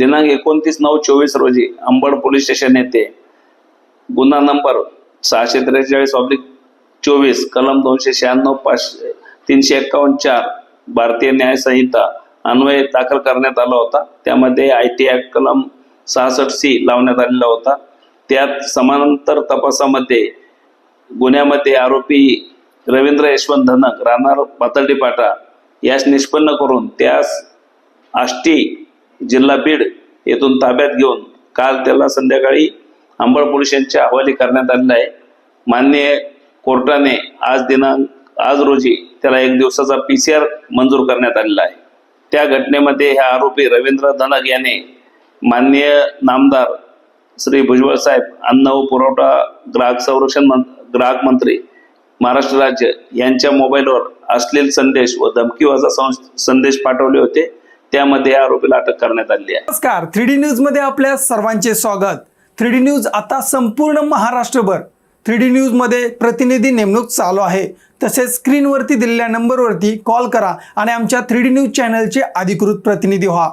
दिनांक एकोणतीस नऊ चोवीस रोजी अंबड पोलीस स्टेशन येथे गुन्हा नंबर सहाशे त्रेचाळीस ऑब्लिक चोवीस कलम दोनशे शहाण्णव पाचशे तीनशे एक्कावन्न चार भारतीय न्याय संहिता अन्वये दाखल करण्यात आला होता. त्यामध्ये आय टी ऍक्ट कलम सहासष्ट सी लावण्यात आलेला होता. त्यात समांतर तपासामध्ये गुन्ह्यामध्ये आरोपी रवींद्र यशवंत धनक राहणार पातळी पाटा यास निष्पन्न करून त्यास आष्टी जिल्हा बीड येथून ताब्यात घेऊन काल त्याला संध्याकाळी अंबड पोलीस यांच्या हवाली करण्यात आलेला आहे. मान्य कोर्टाने आज दिनांक आज रोजी त्याला एक दिवसाचा पी सी आर मंजूर करण्यात आलेला आहे. त्या घटनेमध्ये हे आरोपी रवींद्र धनक याने माननीय नामदार श्री भुजबळ साहेब अन्न व पुरवठा ग्राहक संरक्षण मं- ग्राहक मंत्री महाराष्ट्र राज्य यांच्या मोबाईलवर अश्लील संदेश व धमकीवाचा संदेश पाठवले होते. त्यामध्ये आरोपीला अटक करण्यात आली आहे. नमस्कार थ्री डी न्यूजमध्ये आपल्या सर्वांचे स्वागत. थ्री डी न्यूज आता संपूर्ण महाराष्ट्रभर. थ्री डी न्यूजमध्ये प्रतिनिधी नेमणूक चालू आहे. तसेच स्क्रीनवरती दिलेल्या नंबरवरती कॉल करा आणि आमच्या थ्री डी न्यूज चॅनलचे अधिकृत प्रतिनिधी व्हा.